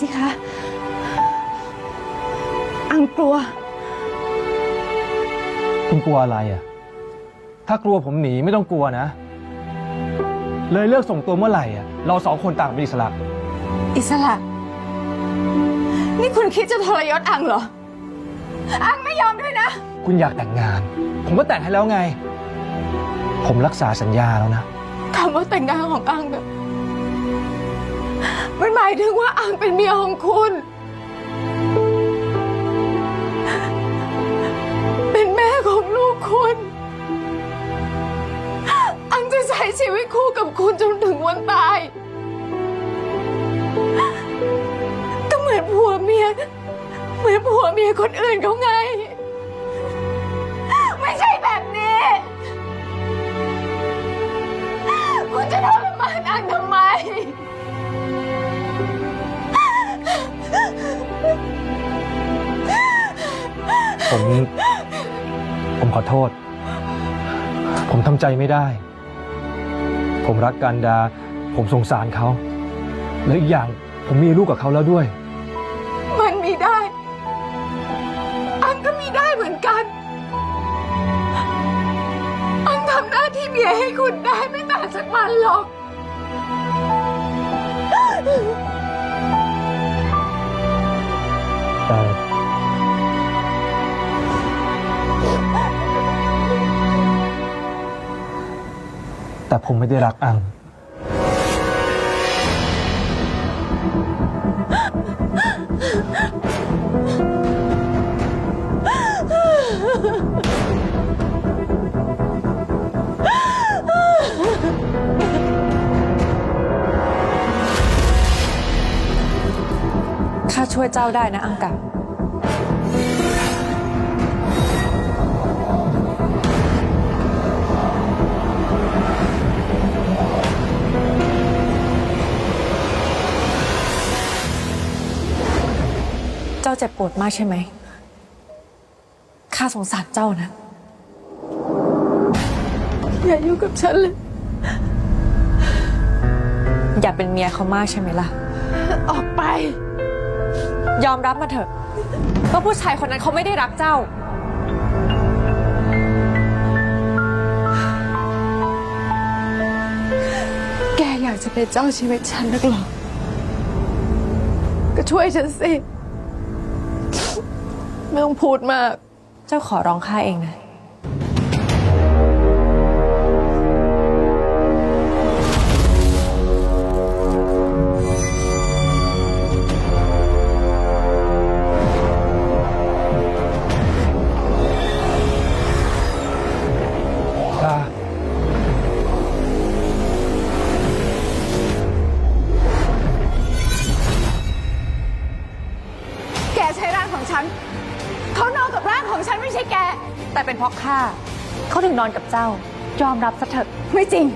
สิคะ อังกลัว คุณกลัวอะไรอะ ถ้ากลัวผมหนีไม่ต้องกลัวนะ เลยเลือกส่งตัวเมื่อไหร่อะ เราสองคนต่างเป็นอิสระ อิสระ นี่คุณคิดจะทรยศอังเหรอ อังไม่ยอมด้วยนะ คุณอยากแต่งงาน ผมก็แต่งให้แล้วไง ผมรักษาสัญญาแล้วนะคำว่าแต่งงานของอังเนี่ย มันหมายถึงว่าอังเป็นเมียของคุณ เป็นแม่ของลูกคุณ อังจะใช้ชีวิตคู่กับคุณจนถึงวันตาย ก็เหมือนผัวเมีย เหมือนผัวเมียคนอื่นเขาไง ผม ผมขอโทษ ผมทำใจไม่ได้ ผมรักกันดา ผมสงสารเขา แล้วอีกอย่างผมมีลูกกับเขาแล้วด้วย มันมีได้ อังก็มีได้เหมือนกัน อังทำหน้าที่เมียให้คุณได้ไม่ต่างจากมันหรอก แต่ ผมไม่ได้รักอัง ข้าช่วยเจ้าได้นะอังกา เจ้าเจ็บปวดมากใช่ไหม ข้าสงสารเจ้านะ อย่ายุ่งกับฉันเลย อย่าเป็นเมียเขามากใช่ไหมล่ะ ออกไป ยอมรับมาเถอะว่าผู้ชายคนนั้นเขาไม่ได้รักเจ้า แกอยากจะเป็นเจ้าชีวิตฉันนักหรอ ก็ช่วยฉันสิ ไม่ต้องพูดมาก เจ้าขอร้องข้าเองนะดาแกใช้ร่างของฉันางของฉันไม่ใช่แก แต่เป็นเพราะข้าเขาถึงนอนกับเจ้ายอมรับซะเถอะไม่จริง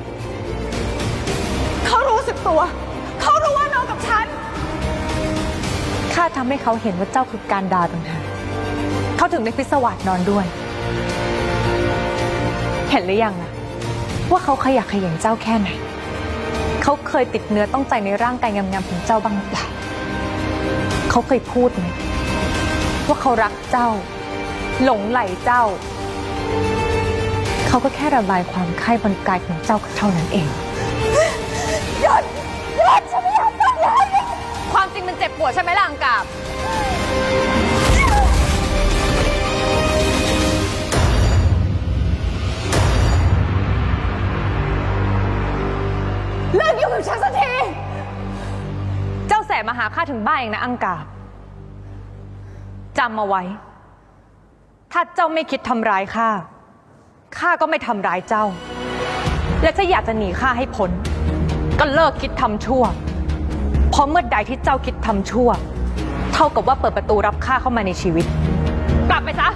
เขารู้สึกตัว เขารู้ว่านอนกับฉันข้าทำให้เขาเห็นว่าเจ้าคือการดาต่างหากเขาถึงได้พิศวาสนอนด้วย เห็นหรือยังล่ะ ว่าเขาขยักขยันเจ้าแค่ไหน เขาเคยติดเนื้อต้องใจในร่างกายงามๆของเจ้าบ้างหรือเปล่าเขาเคยพูดไหมว่าเขารักเจ้า หลงไหลเจ้า เขาก็แค่ระบายความใคร่บนกายของเจ้าเท่านั้นเอง หยุดหยุดฉันไม่อยากฟังเลยความจริงมันเจ็บปวดใช่ไหมล่ะอังกาบเลิกยุ่งกับฉันสักที เจ้าแสบมาหาข้าถึงบ้านเองนะอังกาบจำมาไว้ ถ้าเจ้าไม่คิดทำร้ายข้า ข้าก็ไม่ทำร้ายเจ้า และถ้าอยากจะหนีข้าให้พ้น ก็เลิกคิดทำชั่ว เพราะเมื่อใดที่เจ้าคิดทำชั่ว เท่ากับว่าเปิดประตูรับข้าเข้ามาในชีวิต กลับไปซะ